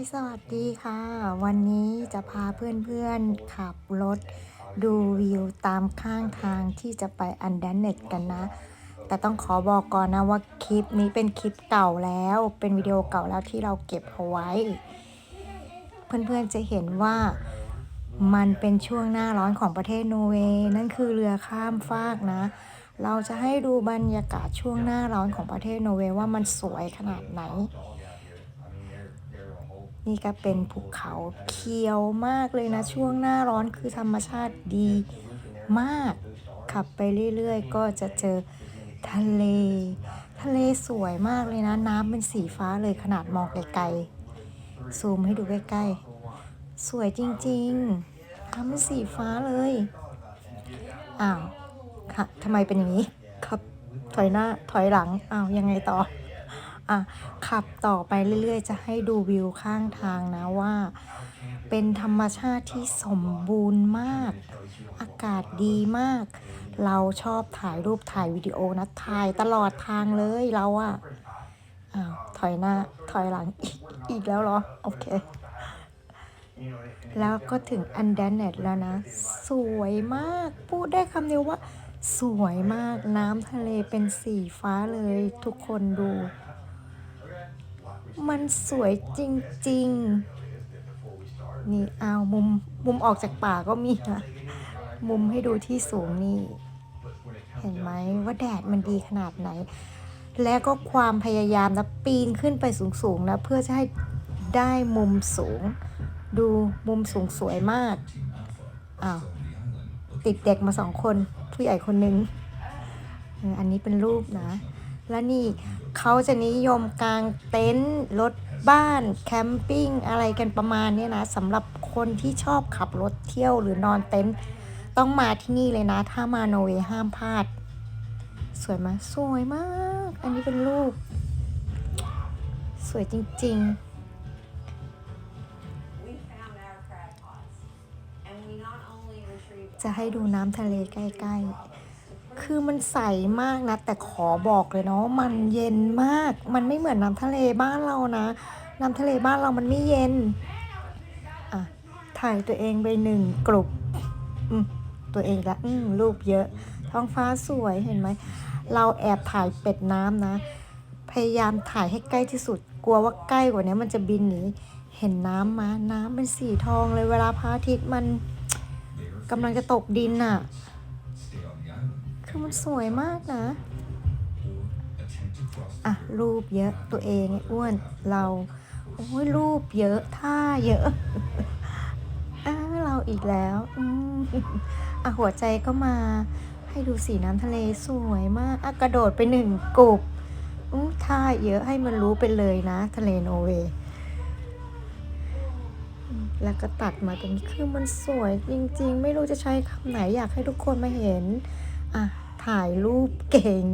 สวัสดีค่ะ วันนี้จะพาเพื่อนๆขับรถ ดูวิวตามข้างทางที่จะไปอันเดนเน็ตกันนะ แต่ต้องขอบอกก่อนนะว่าคลิปนี้เป็นคลิปเก่าแล้ว เป็นวิดีโอเก่าแล้วที่เราเก็บเอาไว้ เพื่อนๆจะเห็นว่ามันเป็นช่วงหน้าร้อนของประเทศนอร์เวย์นั่นคือเรือข้ามฟากนะ เราจะให้ดูบรรยากาศช่วงหน้าร้อนของประเทศนอร์เวย์ว่ามันสวยขนาดไหน นี่ก็เป็นภูเขาเขียวมากเลยนะ ช่วงหน้าร้อนคือธรรมชาติดีมาก ขับไปเรื่อยๆ ก็จะเจอทะเล ทะเลสวยมากเลยนะ น้ำเป็นสีฟ้าเลยขนาดมองไกลๆ ซูมให้ดูใกล้ๆ สวยจริงๆน้ำเป็นสีฟ้าเลย อ้าวค่ะทำไมเป็นอย่างนี้ ครับ ถอยหน้าถอยหลัง อ้าว ยังไงต่อ อะขับต่อไปเรื่อยๆ จะให้ดูวิวข้างทางนะว่า เป็นธรรมชาติที่สมบูรณ์มาก อากาศดีมาก เราชอบถ่ายรูปถ่ายวิดีโอนะถ่ายตลอดทางเลยเราอะอ้าวถอยหน้าถอยหลังอีกอีกแล้วเหรอ โอเค แล้วก็ถึงอันเดนเน็ตแล้วนะ สวยมาก พูดได้คำเดียวว่าสวยมากน้ำทะเลเป็นสีฟ้าเลยทุกคนดู มันสวยจริง ๆ นี่เอามุมมุมออกจากป่าก็มีนะมุมให้ดูที่สูงนี่ เห็นไหมว่าแดดมันดีขนาดไหน และก็ความพยายามนะปีนขึ้นไปสูงๆนะเพื่อจะให้ได้มุมสูง ดูมุมสูงสวยมากอ้าวติดเด็กมาสองคนผู้ใหญ่คนหนึ่งอันนี้เป็นรูปนะ และนี่เขาจะนิยมกางเต็นท์รถบ้านแคมปิ้งอะไรกันประมาณเนี้ยนะสำหรับคนที่ชอบขับรถเที่ยวหรือนอนเต็นท์ต้องมาที่นี่เลยนะ ถ้ามาโนอร์เวย์ห้ามพลาด สวยไหมสวยมาก อันนี้เป็นรูป สวยจริงๆ We found our crab pots, and we not only retrieved จะให้ดูน้ำทะเลใกล้ ๆ คือมันใสมากนะ แต่ขอบอกเลยเนาะมันเย็นมาก มันไม่เหมือนน้ำทะเลบ้านเรานะ น้ำทะเลบ้านเรามันไม่เย็น อะ ถ่ายตัวเองไปหนึ่งกลุ่มตัวเองละอืมรูปเยอะ ท้องฟ้าสวยเห็นไหม เราแอบถ่ายเป็ดน้ำนะ พยายามถ่ายให้ใกล้ที่สุด กลัวว่าใกล้กว่านี้มันจะบินหนี เห็นน้ำมา น้ำเป็นสีทองเลยเวลาพระอาทิตย์มันกำลังจะตกดินน่ะ คือมันสวยมากนะ อะ รูปเยอะตัวเองไอ้อ้วนเราโอ้ยรูปเยอะท่าเยอะอ้าเราอีกแล้วอืมอะหัวใจก็มา ให้ดูสีน้ำทะเลสวยมากอะกระโดดไปหนึ่งกบอู้ท่าเยอะให้มันรู้ไปเลยนะ ทะเลโนอร์เวย์แล้วก็ตัดมาตรงนี้คือมันสวยจริง ๆ ไม่รู้จะใช้คำไหนอยากให้ทุกคนมาเห็น อะ ถ่ายรูปเก่ง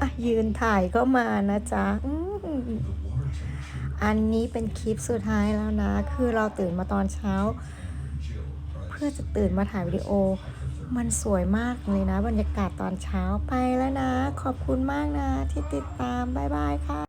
อะยืนถ่ายก็มานะจ๊ะอันนี้เป็นคลิปสุดท้ายแล้วนะ คือเราตื่นมาตอนเช้า เพื่อจะตื่นมาถ่ายวิดีโอ มันสวยมากเลยนะ บรรยากาศตอนเช้าไปแล้วนะ ขอบคุณมากนะ ที่ติดตาม บ๊ายบายค่ะ